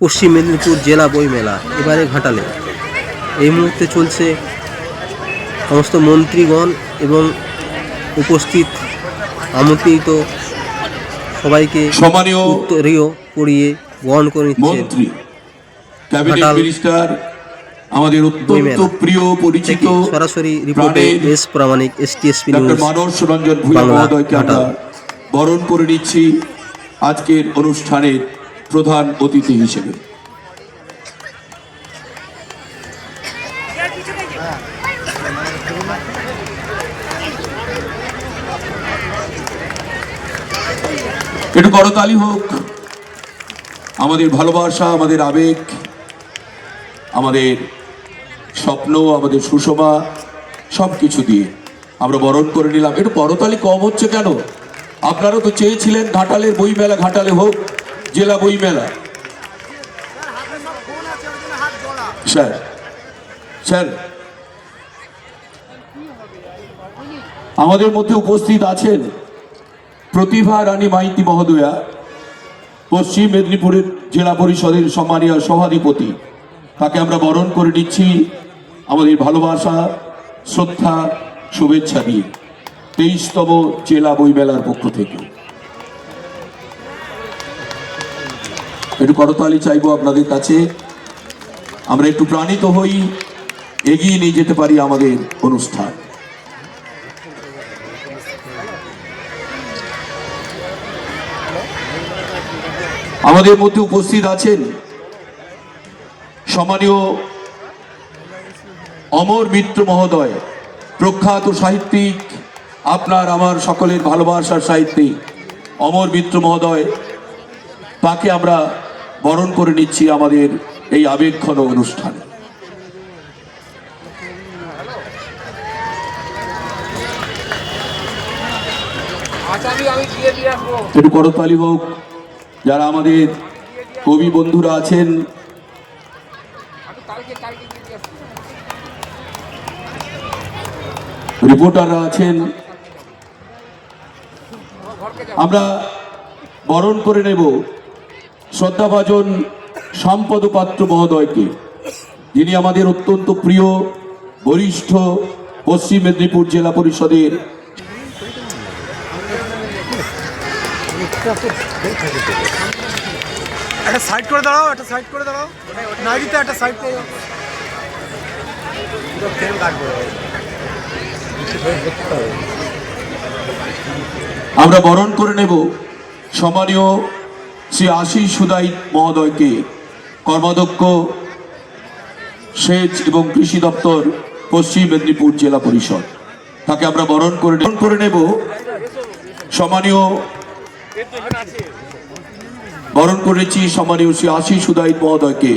পশ্চিম মেদিনীপুর জেলা বই মেলা এবারে ঘাটালে। এই মুহূর্তে চলছে সমস্ত মন্ত্রীগণ এবং উপস্থিত আমন্ত্রিত সবাইকে উত্তরীয় পড়িয়ে বরণ করে নিচ্ছেন ঘাটাল আমাদের অত্যন্ত প্রিয় পরিচিত সরাসরি রিপোর্টে S Pramanik S news. Manas Ranjan Bhuiya মহোদয়কে আমরা বরণ করে নিচ্ছি আজকের অনুষ্ঠানের প্রধান অতিথি হিসেবে। একটু করতালি হোক। আমাদের ভালোবাসা, আমাদের আবেগ, আমাদের স্বপ্ন, আমাদের সুষমা সব কিছু দিয়ে আমরা বরণ করে নিলাম। একটু করতালি কম হচ্ছে কেন? আপনারা তো চেয়েছিলেন ঘাটালের বই মেলা ঘাটালে হোক। জেলা বই মেলা স্যার স্যার, আমাদের মধ্যে উপস্থিত আছেন প্রতিভা রানী মাইতি মহোদয়া, পশ্চিম মেদিনীপুরের জেলা পরিষদের সম্মানীয় সভাধিপতি। তাকে আমরা বরণ করে নিচ্ছি আমাদের ভালোবাসা, শ্রদ্ধা, শুভেচ্ছা দিয়ে তেইশতম জেলা বইমেলার পক্ষ থেকে। একটু করতালি চাইব আপনাদের কাছে। আমরা একটু প্রাণিত হই, এগিয়ে নিয়ে যেতে পারি আমাদের অনুষ্ঠান। আমাদের মধ্যে উপস্থিত আছেন সম্মানীয় অমর মিত্র মহোদয়, প্রখ্যাত সাহিত্যিক, আপনার আমার সকলের ভালোবাসার সাহিত্যিক। অমর মিত্র মহোদয়, তাকে আমরা বরণ করে নিচ্ছি আমাদের এই আবেগঘন অনুষ্ঠানে। একটু করতালি হোক, যারা আমাদের কবি বন্ধুরা আছেন। রিপোর্টাররা আছেন। আমরা বরণ করে নেব। শ্রদ্ধাভাজন সম্পদ পাত্র মহোদয়কে যিনি আমাদের অত্যন্ত প্রিয় বরিষ্ঠ পশ্চিম মেদিনীপুর জেলা পরিষদের একটা সাইড করে দাঁড়াও একটা সাইড করে দাঁড়াও। একটা সাইড করে দাও আমরা বরণ করে নেব সম্মানীয় শ্রী আশিস সুদাই মহোদয়কে কর্মাধ্যক্ষ, সেচ এবং কৃষি দপ্তর, পশ্চিম মেদিনীপুর জেলা পরিষদ। তাকে আমরা বরণ করে বরণ করে নেব। সম্মানীয়, বরণ করেছি সম্মানীয় শ্রী আশিস সুদাই মহোদয়কে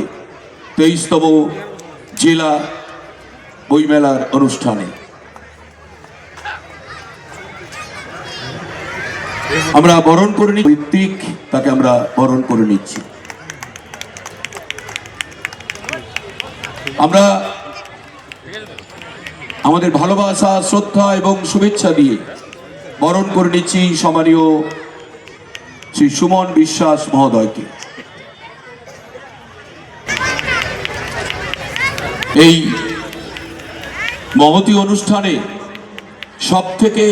তেইশতম জেলা বইমেলার অনুষ্ঠানে। আমরা বরণ করে নি ঋত্বিক তাকে আমরা বরণ করে নিচ্ছি। আমরা আমাদের ভালোবাসা, শ্রদ্ধা এবং শুভেচ্ছা দিয়ে বরণ করে নিচ্ছি সম্মানীয় শ্রী সুমন বিশ্বাস মহোদয়কে। এই মহতি অনুষ্ঠানে সব থেকে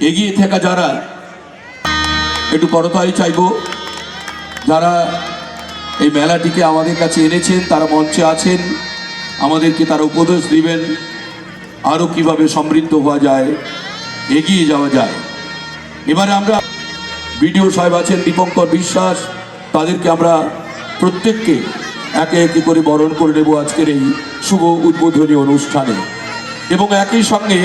এগিয়ে থাকা যারা, একটু করতালি চাইব। যারা এই মেলাটিকে আমাদের কাছে এনেছেন, তারা মঞ্চে আছেন, আমাদেরকে তারা উপদেশ দিবেন আরও কীভাবে সমৃদ্ধ হওয়া যায়, এগিয়ে যাওয়া যায়। এবারে আমরা বিডিও সাহেব আছেন, দীপঙ্কর বিশ্বাস, তাদেরকে আমরা প্রত্যেককে একে একে করে বরণ করে নেব আজকের এই শুভ উদ্বোধনী অনুষ্ঠানে। এবং একই সঙ্গে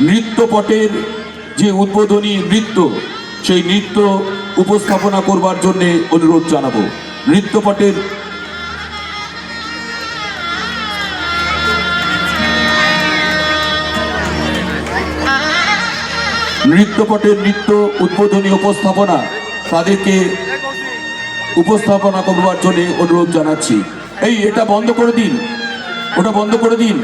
নৃত্যপটের যে উদ্বোধনী নৃত্য, সেই নৃত্য উপস্থাপনা করবার জন্য অনুরোধ জানাব। নৃত্যপটের নৃত্যপটের নৃত্য উদ্বোধনী উপস্থাপনা তাদেরকে উপস্থাপনা করবার জন্য অনুরোধ জানাচ্ছি। এই, এটা বন্ধ করে দিন। ওটা বন্ধ করে দিন।